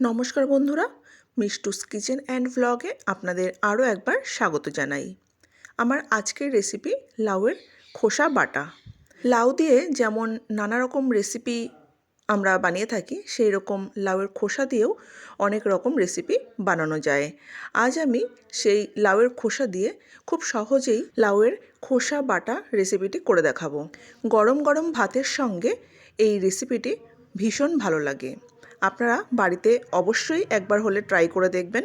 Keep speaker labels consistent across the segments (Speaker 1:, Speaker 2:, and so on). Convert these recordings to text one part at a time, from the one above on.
Speaker 1: নমস্কার বন্ধুরা, মিষ্টুস kitchen and ভ্লগে আপনাদের আরও একবার স্বাগত জানাই। আমার আজকের রেসিপি লাউয়ের খোসা বাটা। লাউ দিয়ে যেমন নানা রকম রেসিপি আমরা বানিয়ে থাকি, সেই রকম লাউয়ের খোসা দিয়েও অনেক রকম রেসিপি বানানো যায়। আজ আমি সেই লাউয়ের খোসা দিয়ে খুব সহজেই লাউয়ের খোসা বাটা রেসিপিটি করে দেখাবো। গরম গরম ভাতের সঙ্গে এই রেসিপিটি ভীষণ ভালো লাগে। আপনারা বাড়িতে অবশ্যই একবার হলে ট্রাই করে দেখবেন।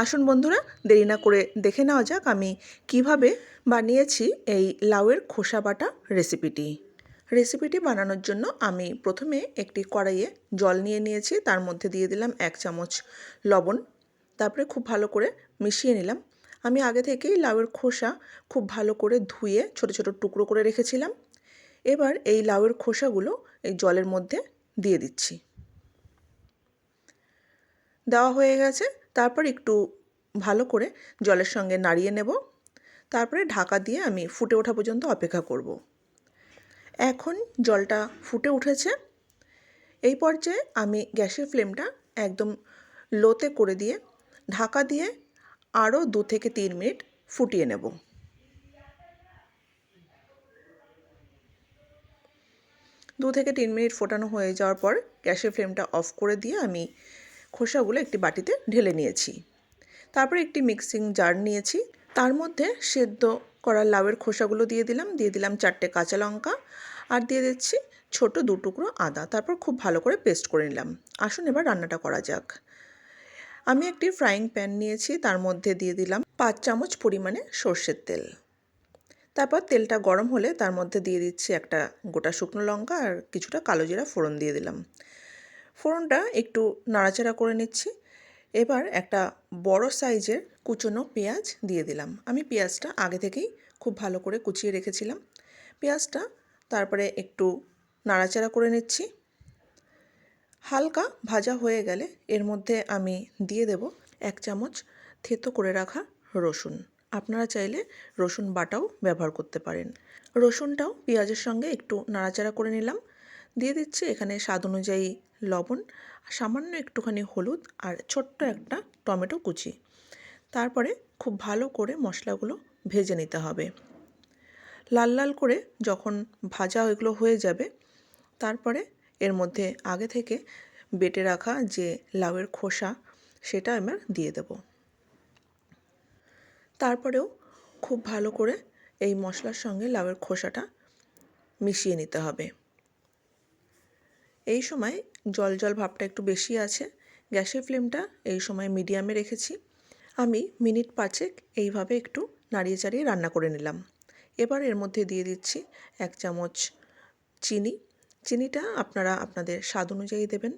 Speaker 1: আসুন বন্ধুরা, দেরি না করে দেখে নেওয়া যাক আমি কীভাবে বানিয়েছি এই লাউয়ের খোসা বাটা রেসিপিটি রেসিপিটি বানানোর জন্য আমি প্রথমে একটি কড়াইয়ে জল নিয়ে নিয়েছি, তার মধ্যে দিয়ে দিলাম এক চামচ লবণ, তারপরে খুব ভালো করে মিশিয়ে নিলাম। আমি আগে থেকেই লাউয়ের খোসা খুব ভালো করে ধুয়ে ছোট ছোট টুকরো করে রেখেছিলাম। এবার এই লাউয়ের খোসাগুলো এই জলের মধ্যে দিয়ে দিচ্ছি। দেওয়া হয়ে গেছে। তারপর একটু ভালো করে জলের সঙ্গে নাড়িয়ে নেব। তারপরে ঢাকা দিয়ে আমি ফুটে ওঠা পর্যন্ত অপেক্ষা করব। এখন জলটা ফুটে উঠেছে। এই পর্যায়ে আমি গ্যাসের ফ্লেমটা একদম লোতে করে দিয়ে ঢাকা দিয়ে আরও দু থেকে তিন মিনিট ফুটিয়ে নেব। দু থেকে তিন মিনিট ফোটানো হয়ে যাওয়ার পর গ্যাসের ফ্লেমটা অফ করে দিয়ে আমি খোসাগুলো একটি বাটিতে ঢেলে নিয়েছি। তারপরে একটি মিক্সিং জার নিয়েছি। তার মধ্যে সেদ্ধ করা লাউয়ের খোসাগুলো দিয়ে দিলাম। দিয়ে দিলাম চারটে কাঁচা লঙ্কা আর দিয়ে দিচ্ছি ছোট দু টুকরো আদা। তারপর খুব ভালো করে পেস্ট করে নিলাম। আসুন এবার রান্নাটা করা যাক। আমি একটি ফ্রাইং প্যান নিয়েছি। তার মধ্যে দিয়ে দিলাম পাঁচ চামচ পরিমাণে সর্ষের তেল। তারপর তেলটা গরম হলে তার মধ্যে দিয়ে দিচ্ছি একটা গোটা শুকনো লঙ্কা আর কিছুটা কালো জিরা ফোড়ন দিয়ে দিলাম। ফোড়নটা একটু নাড়াচাড়া করে নিচ্ছি। এবার একটা বড় সাইজের কুচনো পেঁয়াজ দিয়ে দিলাম। আমি পেঁয়াজটা আগে থেকেই খুব ভালো করে কুচিয়ে রেখেছিলাম। পেঁয়াজটা তারপরে একটু নাড়াচাড়া করে নিচ্ছি। হালকা ভাজা হয়ে গেলে এর মধ্যে আমি দিয়ে দেব এক চামচ থেতো করে রাখা রসুন। আপনারা চাইলে রসুন বাটাও ব্যবহার করতে পারেন। রসুনটাও পেঁয়াজের সঙ্গে একটু নাড়াচাড়া করে নিলাম। দিয়ে দিচ্ছি এখানে স্বাদ অনুযায়ী লবণ সামান্য একটুখানি হলুদ আর ছোট্ট একটা টমেটো কুচি। তারপরে খুব ভালো করে মশলাগুলো ভেজে নিতে হবে। লাল লাল করে যখন ভাজা এগুলো হয়ে যাবে, তারপরে এর মধ্যে আগে থেকে বেটে রাখা যে লাউয়ের খোসা, সেটা এবার দিয়ে দেব। তারপরেও খুব ভালো করে এই মশলার সঙ্গে লাউয়ের খোসাটা মিশিয়ে নিতে হবে। এই সময় জল জল ভাবটা একটু বেশি আছে। গ্যাসের ফ্লেমটা এই সময় মিডিয়ামে রেখেছি। আমি মিনিট পাঁচেক এইভাবে একটু নাড়িয়ে চাড়িয়ে রান্না করে নিলাম। এবার এর মধ্যে দিয়ে দিচ্ছি এক চামচ চিনি। চিনিটা আপনারা আপনাদের স্বাদ অনুযায়ী দেবেন।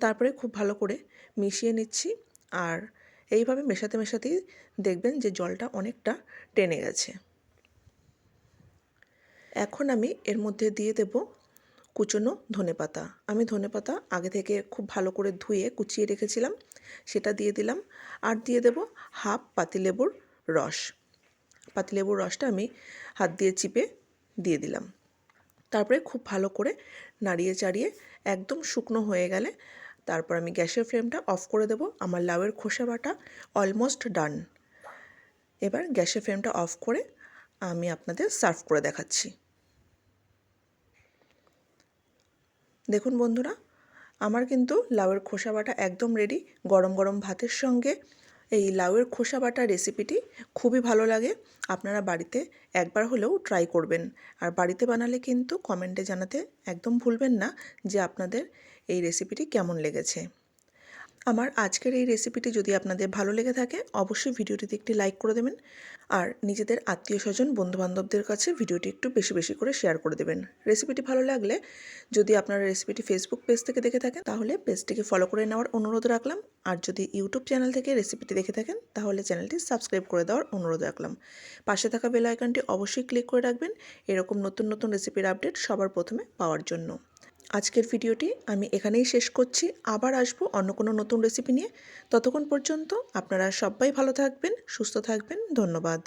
Speaker 1: তারপরে খুব ভালো করে মিশিয়ে নিচ্ছি আর এইভাবে মেশাতে মেশাতেই দেখবেন যে জলটা অনেকটা টেনে গেছে। এখন আমি এর মধ্যে দিয়ে দেব কুচনো ধনেপাতা আমি ধনেপাতা আগে থেকে খুব ভালো করে ধুয়ে কুচিয়ে রেখেছিলাম। সেটা দিয়ে দিলাম। আর দিয়ে দেব হাফ পাতিলেবুর রস। পাতিলেবুর রসটা আমি হাত দিয়ে চিপে দিয়ে দিলাম। তারপরে খুব ভালো করে নাড়িয়ে চাড়িয়ে একদম শুকনো হয়ে গেলে তারপর আমি গ্যাসের ফ্লেমটা অফ করে দেব। আমার লাউয়ের খোসা বাটা অলমোস্ট ডান। এবার গ্যাসের ফ্লেমটা অফ করে আমি আপনাদের সার্ভ করে দেখাচ্ছি। দেখুন বন্ধুরা, আমার কিন্তু লাউয়ের খোসা বাটা একদম রেডি গরম গরম ভাতের সঙ্গে এই লাউয়ের খোসা বাটা রেসিপিটি খুবই ভালো লাগে। আপনারা বাড়িতে একবার হলেও ট্রাই করবেন। আর বাড়িতে বানালে কিন্তু কমেন্টে জানাতে একদম ভুলবেন না যে আপনাদের এই রেসিপিটি কেমন লেগেছে। আমার আজকের এই রেসিপিটি যদি আপনাদের ভালো লেগে থাকে, অবশ্যই ভিডিওটিতে একটি লাইক করে দেবেন। আর নিজেদের আত্মীয় স্বজন বন্ধুবান্ধবদের কাছে ভিডিওটি একটু বেশি বেশি করে শেয়ার করে দেবেন। রেসিপিটি ভালো লাগলে যদি আপনারা রেসিপিটি ফেসবুক পেজ থেকে দেখে থাকেন, তাহলে পেজটিকে ফলো করে নেওয়ার অনুরোধ রাখলাম। আর যদি ইউটিউব চ্যানেল থেকে রেসিপিটি দেখে থাকেন, তাহলে চ্যানেলটি সাবস্ক্রাইব করে দেওয়ার অনুরোধ রাখলাম। পাশে থাকা বেল আইকনটি অবশ্যই ক্লিক করে রাখবেন। এরকম নতুন নতুন রেসিপির আপডেট সবার প্রথমে পাওয়ার জন্য। আজকের ভিডিওটি আমি এখানেই শেষ করছি। আবার আসব অন্য কোনো নতুন রেসিপি নিয়ে। ততক্ষণ পর্যন্ত আপনারা সবাই ভালো থাকবেন, সুস্থ থাকবেন। ধন্যবাদ।